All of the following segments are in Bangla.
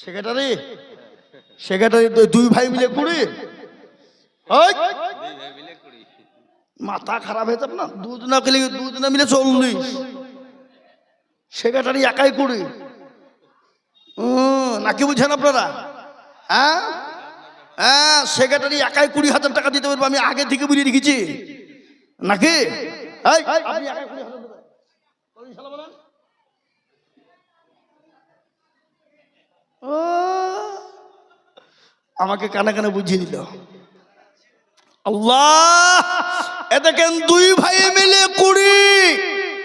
সেক্রেটারি সেক্রেটারি দুই ভাই মিলে কুড়ি। মাথা খারাপ হয়ে যাবে না দুজনা মিলে দুজনা মিলে চল্লিশ। সেক্রেটারি একাই কুড়ি। নাকি বুঝছেন আপনারা? হ্যাঁ? হ্যাঁ সেক্রেটারি একাই কুড়ি হাজার টাকা দিতে পারব আমি আগে থেকে বুঝিয়ে রেখেছি। নাকি? এই, একাই কুড়ি হাজার দেবেন। ও, আমাকে কানে কানে বুঝিয়ে দিল। আল্লাহ এ দেখেন দুই ভাই মিলে কুড়ি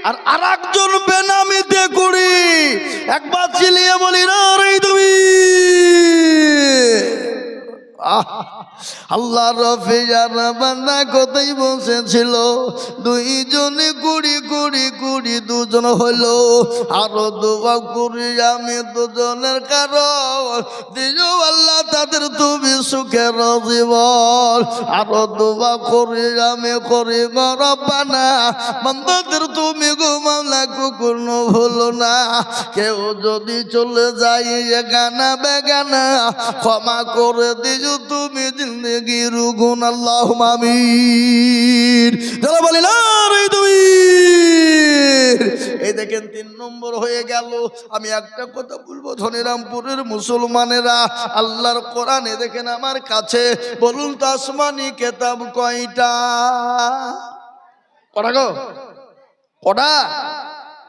আর আর একজন বেনামিতে কুড়ি একবার চিলিয়ে বলি না রে তুমি আল্লাহ রফিয়ার বান্দা কোথায় বসেছিল? দুইজনে কুড়ি কুড়ি কুড়ি দুজন হলো। আরও দোয়া করি আমি দুজনের কারণ। দিও আল্লাহ তাদের তুমি সুখের জীবন। আরও দোয়া করি আমি করি রব্বানা বান্দাদের তুমি ঘুমালা কুকুনো ভুলো না। কেউ যদি চলে যায় এগানা বেগানা ক্ষমা করে দিও তুমি জিন্দগির গুণ আল্লাহ মামির যারা বলি না তুমি এই দেখেন তিন নম্বর হয়ে গেল। আমি একটা কথা বলব, ধনিরামপুরের মুসলমানেরা, আল্লাহর কোরআনে দেখেন আমার কাছে, বলুন তো আসমানি কেতাব কয়টা? কটা গো? কটা?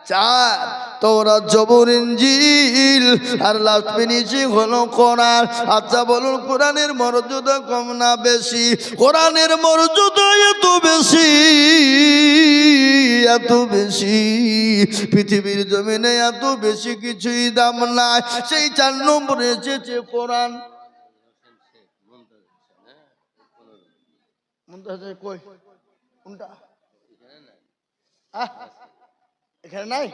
চার। তোরা জবর ইঞ্জিল। আর লাস্ট ফিনিশিং হলো কোরআন। আচ্ছা বলুন, কোরআনের মর্যাদা কম না বেশি? কোরআনের মর্যাদা এত বেশি? এত বেশি? পৃথিবীর জমিনে এত বেশি কিছুই দাম নাই। সেই চার নম্বরে এসেছে কোরআন। কই? কোনটা? এখানে নাই?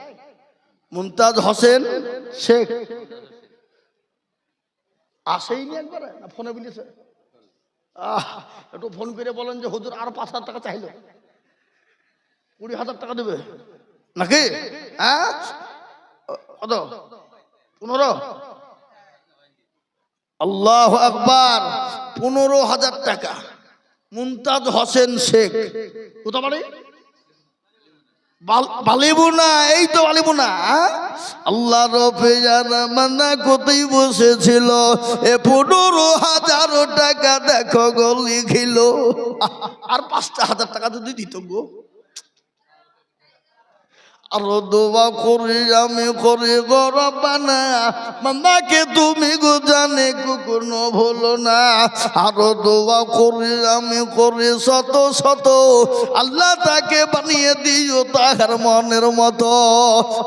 মুমতাজ হোসেন শেখ। আসেইনি একবারে? না, ফোনে বলেছে। আহ, একটু ফোন করে বলেন যে হুজুর আর পাঁচ হাজার টাকা চাইলো। কুড়ি হাজার টাকা দেবে। নাকি? হ্যাঁ? কত? পনেরো? আল্লাহ আকবার, পনেরো হাজার টাকা। মুমতাজ হোসেন শেখ। কোথা বাড়ি? বালিবু না, এই তো বালিব না আল্লাহ রফে মানা কোথায় বসেছিল? এ পনেরো হাজার টাকা দেখো গো লিখিল। আর পাঁচটা হাজার টাকা যদি দিত গো। করি আমি করি গরবানা মামাকে তুমি গো জানে কোনো ভুলো না। আরও দোয়া করি আমি করি শত শত। আল্লাহ তাকে বানিয়ে দিও তাহার মনের মতো।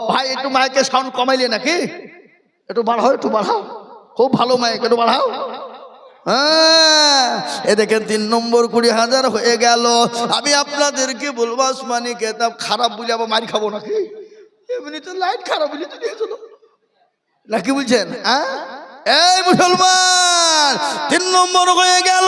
ভাই, একটু মাইকে সাউন্ড কমাইলে নাকি? একটু বাড়াও একটু বাড়াও। খুব ভালো মাইক, একটু বাড়াও। এ দেখেন তিন নম্বর কুড়ি হাজার হয়ে গেল। আমি আপনাদেরকে বলব, আসমানি কেতাব খারাপ বলে আবার মারি খাব নাকি? এমনি তো লাইট খারাপ বলে তো দিয়েছিল নাকি বলছেন হ্যাঁ? এই মুসলমান, তিন নম্বর হয়ে গেল।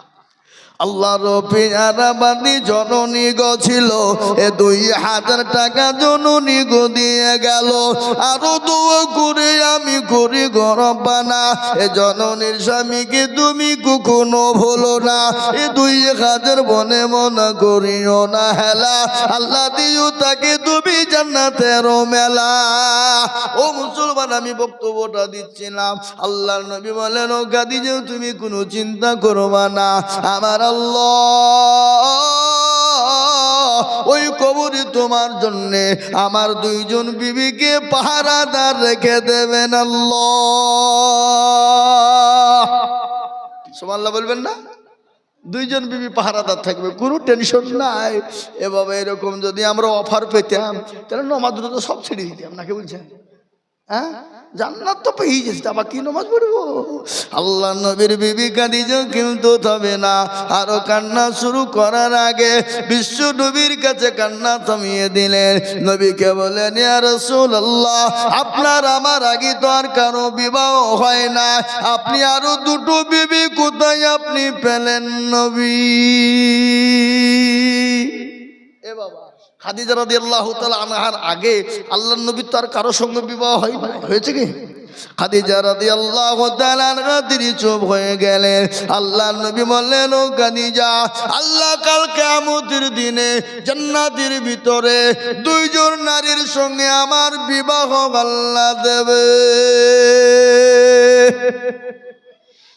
আল্লাহ রবিয়ারাবাদী জননী গো ছিল। এ দুই হাজার টাকা জননী গো দিয়ে গেল। আরও দোয়া করে আমি করি গরবানা এ জননীর স্বামীকে তুমি কখনো ভুলো না। এ দুই হাজার বনে মনে করিও না হেলা। আল্লাহ দিও তাকে তুমি জান্নাতের মেলা। ও মুসলমান, আমি বক্তব্যটা দিচ্ছিলাম। আল্লাহর নবী বলেন, ও গাদি যে তুমি কোনো চিন্তা করবা না। আমার ওই কবরে তোমার জন্য আমার দুইজন বিবিকে পাহারাদার রেখে দেবেন আল্লাহ। বলবেন না? দুইজন বিবি পাহারাদার থাকবে, কোনো টেনশন নাই। এভাবে এরকম যদি আমরা অফার পেতাম, তাহলে নমাজ তো সব ছেড়ে দিতাম, নাকি বলছেন? হ্যাঁ? জান্নাত তো পেয়ে গেছে, আবার কি নামাজ পড়ব? আল্লাহ নবীর বিবি কাদিজ কিন্তু তবে না। আরও কান্না শুরু করার আগে বিশ্ব নবীর কাছে কান্না থামিয়ে দিলেন। নবীকে বলেন ইয়া রাসূলুল্লাহ, আপনার আমার আগে তো আর কারও বিবাহ হয় না। আপনি আরও দুটো বিবি কোথায় আপনি পেলেন নবী? এ খাদিজা রাদিয়াল্লাহু তাআলা আনহার আগে আল্লাহর নবী তো আর কারও সঙ্গে বিবাহ হয় হয়েছে কি? খাদিজা রাদিয়াল্লাহু তাআলা তিনি চুপ হয়ে গেলেন। আল্লাহর নবী বললেন, ও খাদিজা, আল্লাহ কাল কিয়ামতের দিনে জান্নাতের ভিতরে দুইজন নারীর সঙ্গে আমার বিবাহ আল্লাহ দেবে।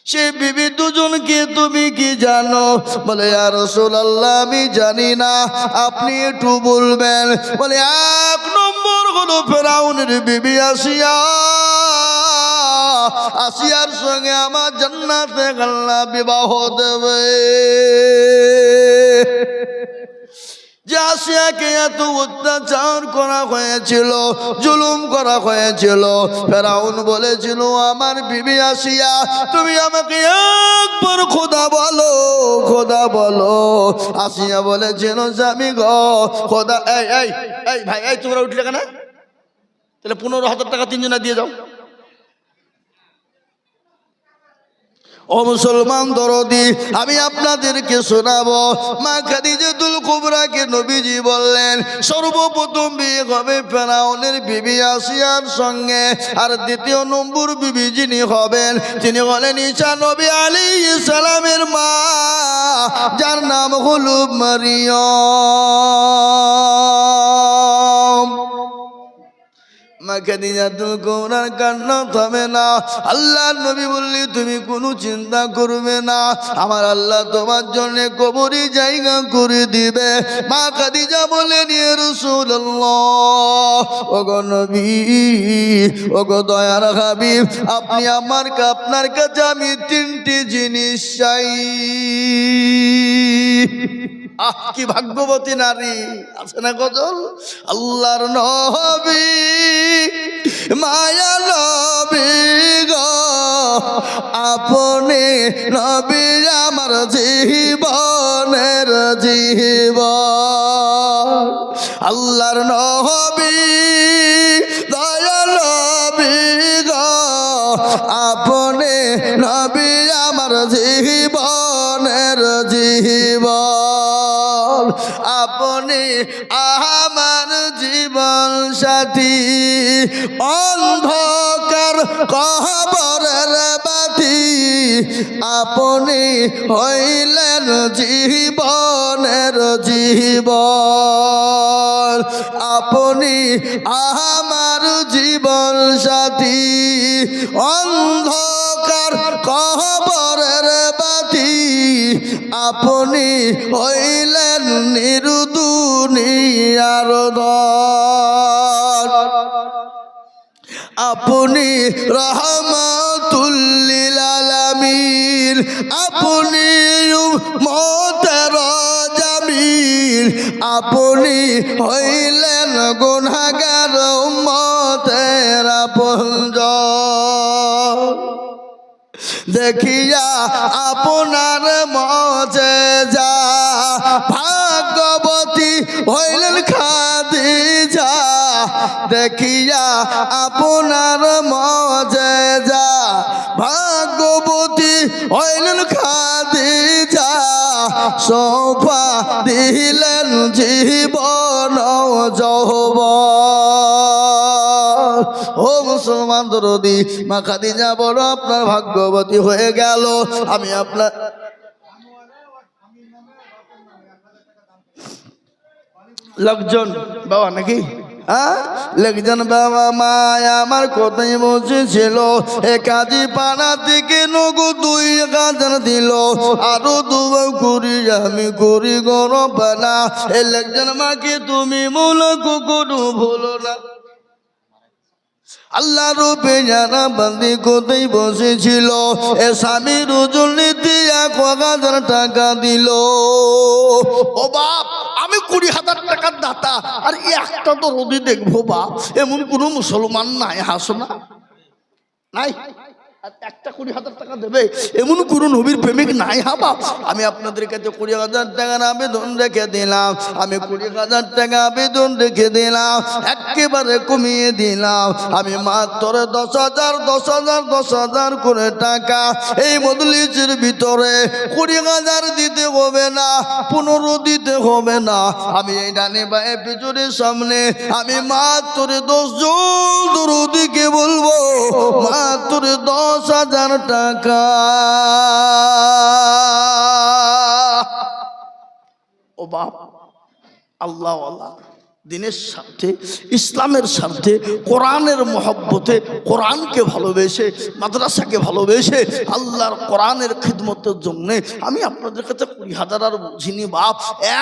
সে বিবি দুজনকে তুমি কি জানো? বলে আর আল্লাহ আমি জানি না। আপনি একটু বলবেন। বলে, এক নম্বর হলো ফেরাউনের বিবি আসিয়া। আসিয়ার সঙ্গে আমার জান্নাতে গাল্লা বিবাহ দেবে। যে এত অত্যাচার করা হয়েছিল, জুলুম করা হয়েছিল। ফেরাউন বলেছিল, আমার বিবি আসিয়া, তুমি আমাকে একবার খোদা বলো খোদা বলো। আসিয়া বলেছিল, স্বামী গ, খোদা, এই এই ভাই, এই তোমরা উঠলে কেন? তাহলে পনেরো হাজার টাকা তিনজনে দিয়ে যাও ও মুসলমান দরদি, আমি আপনাদেরকে শোনাবো। মা খাদিজাতুল কুবরাকে নবীজি বললেন, সর্বপ্রথম বিয়ে হবে ফেরাউনের বিবি আসিয়ার সঙ্গে, আর দ্বিতীয় নম্বর বিবি যিনি হবেন, তিনি হলেন ঈসা নবী আলী সালামের মা, যার নাম হলো মারিয়ম। মাকে দিজাতুল কৌরার কান্না থামে না। আল্লাহ নবী বললি, তুমি কোনো চিন্তা করবে না। আমার আল্লাহ তোমার জন্য কবরি জায়গা করে দিবে। মা খাদিজা বলে নিয়ে রসুল্লাহ ওগো নবী, ওগো দয়ার হাবিব, আপনি আমার আপনার কাছে আমি তিনটি জিনিস চাই। আহ, কি ভাগ্যবতী নারী। আছে না গজল? আল্লাহর নবী, মায়া নবী গো। আপনি নবী আমার জীবনের জীবন। আল্লাহর নবী, দয়া আপনি নবী আমার জীবনের জীবন। আপনি আমার জীবন সাথী। অন্ধকার কবরের বাতি, আপনি হইলেন জীবনের জীবন। আপনি আমার জীবন সাথী। অন্ধকার কবরের বাতি আপনি হইলেন নিরুদুনিয়ার দর আপনি রহমাতুল্লিল আলামিন। আপনি মতের জামিন আপনি হইলেন গুনাহগার উম্মতের আপনজন। দেখিয়া আপনার মজে যা, ভাগ্যবতী হইলেন খাদিজা। দেখিয়া আপনার মজে যা, ভাগ্যবতী হইলেন খাদিজা। সোফা দিলেন জীবন যৌব ও মুসলমান দরদি, মা খাদিজা বড় আপনার ভাগ্যবতী হয়ে গেল। আমি আপনার লোকজন, বাবা নাকি? হ্যাঁ? লোকজন, বাবা মায় আমার কোথায় বসেছিল এ কাজী পাড়া থেকে নগু দুই গাজন দিল। আরও করি আমি করি গরম পানা। এ লোকজন, মাকে তুমি মূল কুকুরু ভুলো না। আল্লাহ রূপে যারা বান্দি কোথায় বসেছিল, এ স্বামী রুজুল নীতি এক হাজার টাকা দিল। ও বাপ, আমি কুড়ি হাজার টাকার দাতা, আর একটা তো রোদি দেখব বাপ, এমন কোনো মুসলমান নাই, হাসো না। নাই? একটা কুড়ি হাজার টাকা দেবে। এমন কোনো নবীর প্রেমিক নাই হাবা আমি আপনাদের কাছে কুড়ি হাজার টাকার আবেদন রেখে দিলাম। আমি কুড়ি হাজার টাকা আবেদন রেখে দিলাম। একেবারে কমিয়ে দিলাম। আমি মাত্র দশ হাজার দশ হাজার দশ হাজার করে টাকা এই মদলিসের ভিতরে কুড়ি হাজার দিতে হবে না, পনেরো দিতে হবে না। আমি এই ডানে বায়ে পিছনের সামনে আমি মাত্র দশ জন দরদিকে বলব, মাত্র দশ হাজার টাকা। ও বাপ আল্লাহ আল্লাহ দিনের স্বার্থে, ইসলামের স্বার্থে, কোরআনের মহব্বতে, কোরআনকে ভালোবেসে, মাদ্রাসাকে ভালোবেসে, আল্লাহর কোরআনের খিদমতের জন্য আমি আপনাদের কাছে কুড়ি হাজার আর বুঝিনি বাপ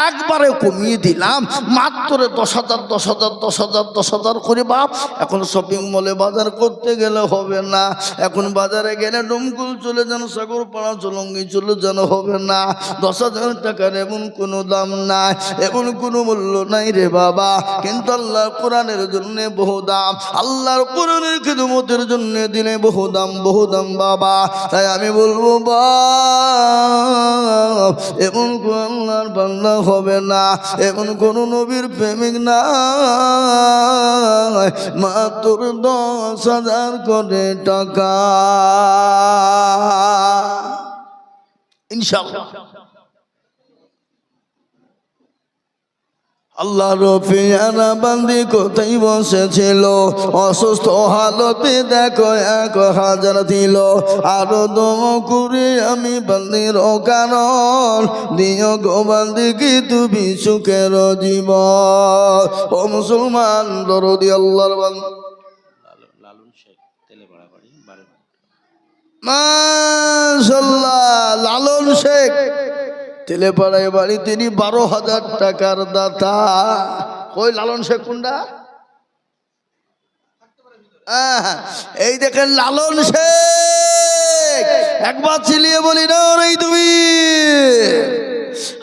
একবারে কমিয়ে দিলাম। মাত্র দশ হাজার দশ হাজার দশ হাজার দশ হাজার করে বাপ। এখন শপিং মলে বাজার করতে গেলে হবে না। এখন বাজারে গেলে ডুমকুল চলে যান, সাগরপাড়া চলঙ্গি চলে যেন, হবে না। দশ হাজার টাকার এমন কোনো দাম নাই, এমন কোনো মূল্য নাই রে বাবা। কিন্তু আল্লাহর কোরআনের জন্য বহু দাম। আল্লাহর কোরআনের খেদমতের জন্য দিনে বহু দাম বহু দাম, বাবা। তাই আমি বলব বা এমন কোন আল্লাহর বান্দা হবে না। এমন কোন নবীর প্রেমিক না মাত্র দশ হাজার করে টাকা। ইনশাআল্লাহ। আল্লাহ রফিয়ানা বান্দি কোথায় বসেছিল? অসুস্থ হালতে দেখো এক হাজার দিল। আরও দম করে আমি বান্দির কারণ। দিও গো বান্দি কি তুমি সুখের জীব ও মুসলমান দরদি আল্লাহর বান্দি মাশাল্লাহ লালন শেখ তেলেপাড়ায় বাড়ি তিনি বারো হাজার টাকার দাতা। কই লালন শেখ আহ, এই দেখেন লালন শেখ। একবার চিলিয়ে বলি না তুমি।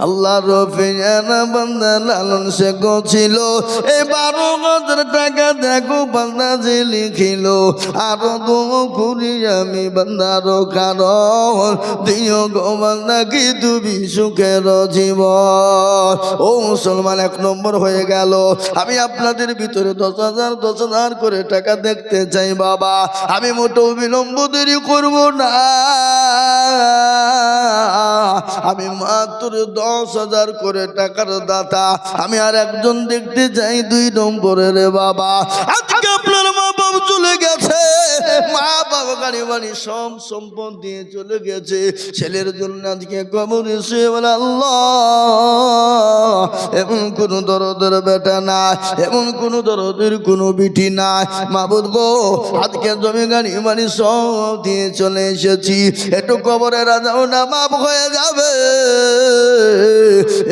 আল্লাহ রফিয়ানা বান্দা লালন শেখ ছিল এই বারো হাজার টাকা দেখো, বান্দা যে লিখিল, আরও দু করি আমি বান্দার কারণ। দিও গো বান্দা, কি তুমি সুখের জীবন? ও মুসলমান, এক নম্বর হয়ে গেল। আমি আপনাদের ভিতরে দশ হাজার দশ হাজার করে টাকা দেখতে চাই, বাবা। আমি মোটেও বিলম্ব দেরি করব না। আমি মাত্র দশ হাজার করে টাকার দাতা। আমি আর একজন দেখতে চাই দুই নম্বরের বাবা। আজকে আপনার মা বাবু চলে গেছে। মা বাবা গাড়ি বাড়ি সব সম্পদ দিয়ে চলে গেছে। ছেলের জন্য আজকে কবর এসে বলে, আল্লাহ, এমন কোন দরদের বেটা নাই, এমন কোন দরদের কোনো বিটি নাই। মাবুদ গো, আজকে জমি গাড়ি বাড়ি সব দিয়ে চলে এসেছি। একটু কবরে রাজাও না মাপ হয়ে যাবে।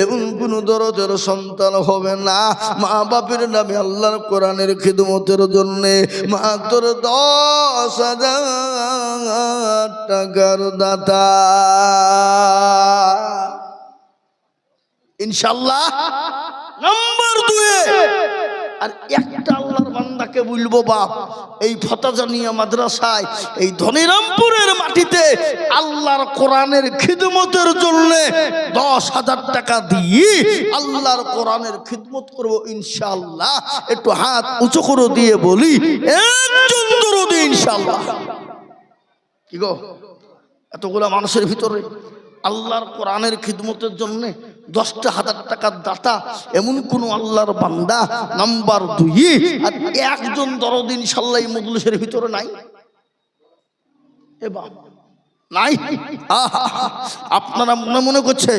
এমন কোন দরদের সন্তান হবে না। মা বাপের নামে আল্লাহর কোরআনের খিদমতের জন্য মাত্র দশ হাজার টাকার দাতা। ইনশাল্লাহ নম্বর দুয়ে। আর একটা বান্দাকে বলব, বাপ, এই ফতাজানিয়া মাদ্রাসায়, এই ধনিরামপুরের মাটিতে আল্লাহর কোরআনের খিদমতের জন্য দশ হাজার টাকা দিয়ে আল্লাহর কোরআনের খিদমত করব ইনশাল্লাহ একটু হাত উঁচু করে দিয়ে বলি, একজন দরদি ইনশাল্লাহ কি গো? এতগুলা মানুষের ভিতরে আল্লাহর কোরআনের খিদমতের জন্য দশটা হাজার টাকার দাতা, এমন কোন আল্লাহর বান্দা, নাম্বার দুই, আর একজন দরদিন সাল্লাই মজলিসের ভিতরে নাই। এ বাবা, নাই? আপনারা মনে মনে করছে